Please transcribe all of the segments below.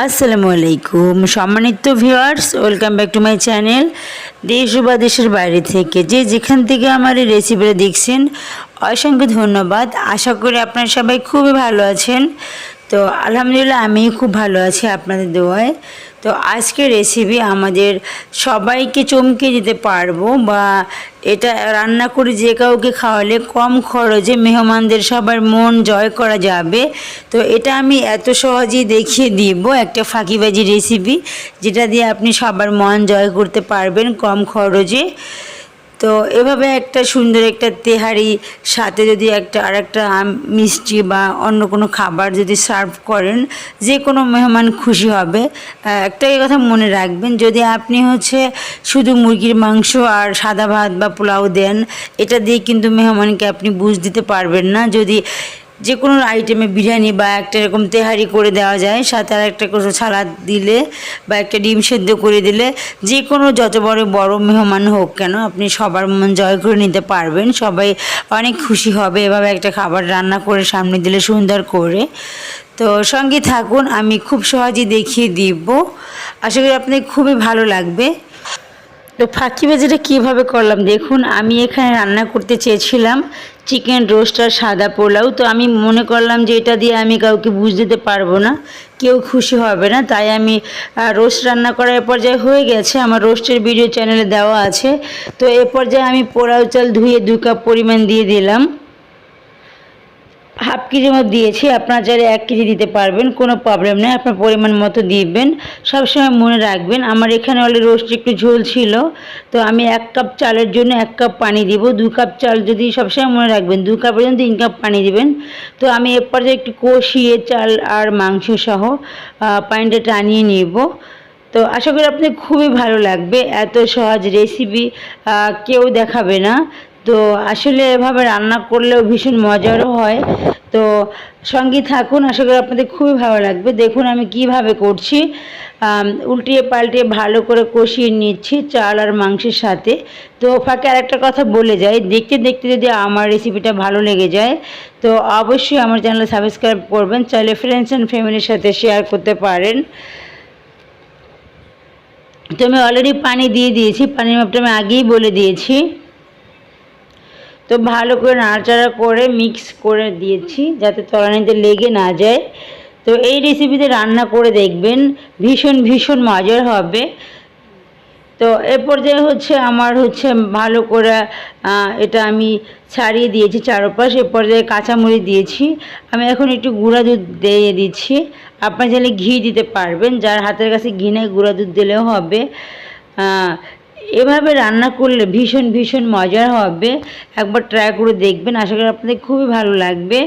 আসসালামু আলাইকুম সম্মানিত viewers welcome back to my channel দেশ বা দেশের বাইরে থেকে যে যেখান থেকে আমার এই রেসিপিটা দেখছেন, অসংখ্য ধন্যবাদ। আশা করি আপনারা সবাই খুবই ভালো আছেন। তো আলহামদুলিল্লাহ আমি খুব ভালো আছি আপনাদের দোয়ায়। তো আজকে রেসিপি আমাদের সবাইকে চমকে দিতে পারব বা এটা রান্না করে যে কাউকে খাওয়ালে কম খরচে মেহমানদের সবার মন জয় করা যাবে। তো এটা আমি এত সহজেই দেখিয়ে দিব একটা ফাঁকিবাজি রেসিপি যেটা দিয়ে আপনি সবার মন জয় করতে পারবেন কম খরচে। তো এভাবে একটা সুন্দর একটা তেহারি, সাথে যদি একটা আর একটা মিষ্টি বা অন্য কোনো খাবার যদি সার্ভ করেন, যে কোনো মেহমান খুশি হবে। একটাই কথা মনে রাখবেন, যদি আপনি হচ্ছে শুধু মুরগির মাংস আর সাদা ভাত বা পোলাও দেন, এটা দিয়ে কিন্তু মেহমানকে আপনি বুঝ দিতে পারবেন না। যদি যে কোনো আইটেমে বিরিয়ানি বা একটা এরকম তেহারি করে দেওয়া যায়, সাথে আর একটা কোনো সালাদ দিলে বা একটা ডিম সেদ্ধ করে দিলে যে কোনো যত বড় বড় মেহমান হোক কেন, আপনি সবার মন জয় করে নিতে পারবেন। সবাই অনেক খুশি হবে এভাবে একটা খাবার রান্না করে সামনে দিলে সুন্দর করে। তো সঙ্গে থাকুন, আমি খুব সহজেই দেখিয়ে দিব। আশা করি আপনাদের খুবই ভালো লাগবে। তো ফাঁকি ভাজিটা কীভাবে করলাম? দেখুন, আমি এখানে রান্না করতে চেয়েছিলাম। চিকেন রোস্ট আর সাদা পোলাও, তো আমি মনে করলাম যে এটা দিয়ে আমি কাউকে বুঝ দিতে পারব না। কেউ খুশি হবে না, তাই আমি রোস্ট রান্না করার পর্যায়ে হয়ে গেছে। আমার রোস্টের ভিডিও চ্যানেলে দেওয়া আছে। তো এ পর্যায়ে আমি পোলাও চাল ধুয়ে দু কাপ পরিমাণ দিয়ে দিলাম। হাফ কেজি মতো দিয়েছি, আপনারা চাইলে এক কেজি দিতে পারবেন, কোনো প্রবলেম নেই, আপনার পরিমাণ মতো দিবেন, সবসময় মনে রাখবেন, আমার এখানে অলরেডি রোস্ট একটু ঝোল ছিল, তো আমি এক কাপ চালের জন্য এক কাপ পানি দিব, দু কাপ চাল যদি সবসময় মনে রাখবেন, দু কাপ পর্যন্ত তিন কাপ পানি দিবেন, তো আমি এর পর্যায়ে একটু কষিয়ে চাল আর মাংস সহ পানিটা টানিয়ে নিব, তো আশা করি আপনাদের খুবই ভালো লাগবে, এত সহজ রেসিপি কেউ দেখাবে না তো আসলে এভাবে রান্না করলেও ভীষণ মজারও হয়। তো সঙ্গে থাকুন, আশা করি আপনাদের খুবই ভালো লাগবে। দেখুন আমি কীভাবে করছি। উল্টিয়ে পাল্টিয়ে ভালো করে কষিয়ে নিচ্ছি চাল আর মাংসের সাথে। তো ফাঁকে আরেকটা কথা বলে যাই, দেখতে দেখতে যদি আমার রেসিপিটা ভালো লেগে যায়, তো অবশ্যই আমার চ্যানেল সাবস্ক্রাইব করবেন। চাইলে ফ্রেন্ডস অ্যান্ড ফ্যামিলির সাথে শেয়ার করতে পারেন। তো আমি অলরেডি পানি দিয়ে দিয়েছি, পানির মাপটা আমি আগেই বলে দিয়েছি। তো ভালো করে নাড়াচাড়া করে মিক্স করে দিয়েছি যাতে তলানিতে লেগে না যায়। তো এই রেসিপিতে রান্না করে দেখবেন, ভীষণ ভীষণ মজার হবে। তো এ পর্যায়ে হচ্ছে আমার হচ্ছে ভালো করে এটা আমি ছাড়িয়ে দিয়েছি চারপাশ, এ পর্যায়ে কাঁচামরিচ দিয়েছি। আমি এখন একটু গুঁড়া দুধ দিয়ে দিচ্ছি। আপনার চাইলে ঘি দিতে পারবেন, যার হাতের কাছে ঘি নেই, গুঁড়া দুধ দিলেও হবে। এভাবে রান্না করলে ভীষণ ভীষণ মজার হবে। একবার ট্রাই করে দেখবেন, আশা করি আপনাদের খুবই ভালো লাগবে।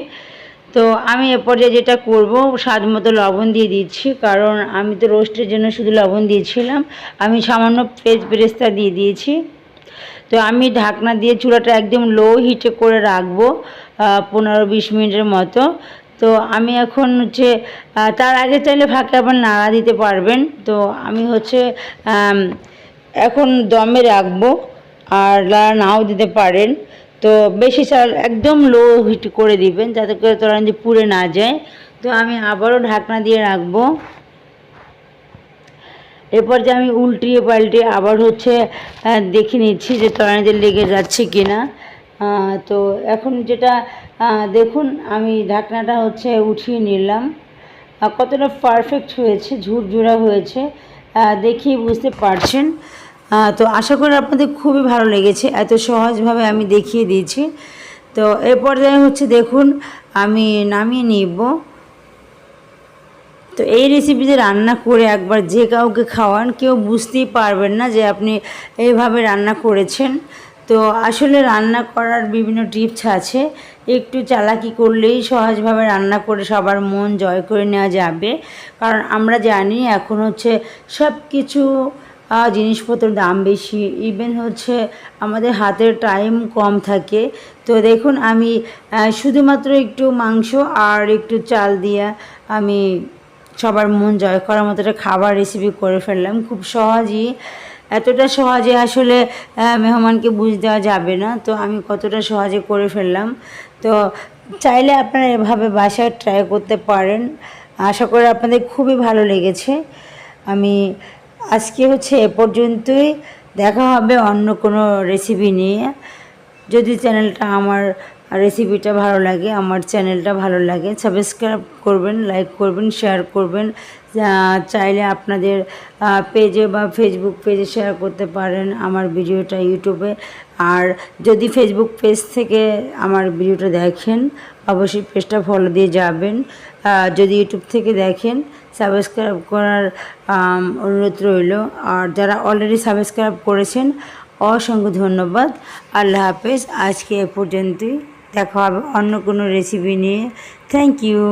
তো আমি এ পর্যায়ে যেটা করব, স্বাদ মতো লবণ দিয়ে দিচ্ছি, কারণ আমি তো রোস্টের জন্য শুধু লবণ দিয়েছিলাম। আমি সামান্য পেঁচ বেরেস্তা দিয়ে দিয়েছি। তো আমি ঢাকনা দিয়ে চুলাটা একদম লো হিটে করে রাখব পনেরো বিশ মিনিটের মতো। তো আমি এখন হচ্ছে তার আগে চাইলে ফাঁকে আবার নাড়া দিতে পারবেন। তো আমি হচ্ছে এখন দমে রাখব আর নাও দিতে পারেন, তো বেশি চাল একদম লো হিট করে দিবেন যাতে করে তোরা যে পুড়ে না যায়। তো আমি আবারও ঢাকনা দিয়ে রাখব। এরপর যে আমি উল্টিয়ে পাল্টিয়ে আবার হচ্ছে দেখে নিচ্ছি যে তলানিতে লেগে যাচ্ছে কি না তো এখন যেটা দেখুন আমি ঢাকনাটা হচ্ছে উঠিয়ে নিলাম। কতটা পারফেক্ট হয়েছে, ঝুরঝুরা হয়েছে। দেখেই বুঝতে পারছেন। তো আশা করি আপনাদের খুবই ভালো লেগেছে। এত সহজভাবে আমি দেখিয়ে দিয়েছি। তো এ পর্যায়ে হচ্ছে দেখুন, আমি নামিয়ে নিব। তো এই রেসিপিতে রান্না করে একবার যে কাউকে খাওয়ান, কেউ বুঝতেই পারবেন না যে আপনি এইভাবে রান্না করেছেন। তো আসলে রান্না করার বিভিন্ন টিপস আছে। একটু চালাকি করলেই সহজভাবে রান্না করে সবার মন জয় করে নেওয়া যাবে। কারণ আমরা জানি এখন হচ্ছে সব কিছু জিনিসপত্রের দাম বেশি। ইভেন হচ্ছে আমাদের হাতের টাইম কম থাকে। তো দেখুন, আমি শুধুমাত্র একটু মাংস আর একটু চাল দিয়ে আমি সবার মন জয় করার মতো একটা খাবার রেসিপি করে ফেললাম। খুব সহজেই, এতটা সহজে আসলে মেহমানকে বুঝ দেওয়া যাবে না। তো আমি কতটা সহজে করে ফেললাম। তো চাইলে আপনারা এভাবে বাসায় ট্রাই করতে পারেন। আশা করি আপনাদের খুবই ভালো লেগেছে। আমি আজকে হচ্ছে এ পর্যন্তই। দেখা হবে অন্য কোনো রেসিপি নিয়ে। যদি চ্যানেলটা আমার রেসিপিটা ভালো লাগে, আমার চ্যানেলটা ভালো লাগে। সাবস্ক্রাইব করবেন লাইক করবেন শেয়ার করবেন। চাইলে আপনাদের পেজে বা ফেসবুক পেজে শেয়ার করতে পারেন আমার ভিডিওটা ইউটিউবে আর যদি ফেসবুক পেজ থেকে আমার ভিডিওটা দেখেন, অবশ্যই পেজটা ফলো দিয়ে যাবেন। যদি ইউটিউব থেকে দেখেন সাবস্ক্রাইব করার অনুরোধ রইল। আর যারা অলরেডি সাবস্ক্রাইব করেছেন, অসংখ্য ধন্যবাদ। আল্লাহ হাফেজ, আজকে এ পর্যন্তই। দেখা অন্য কোনো রেসিপি নিয়ে। Thank you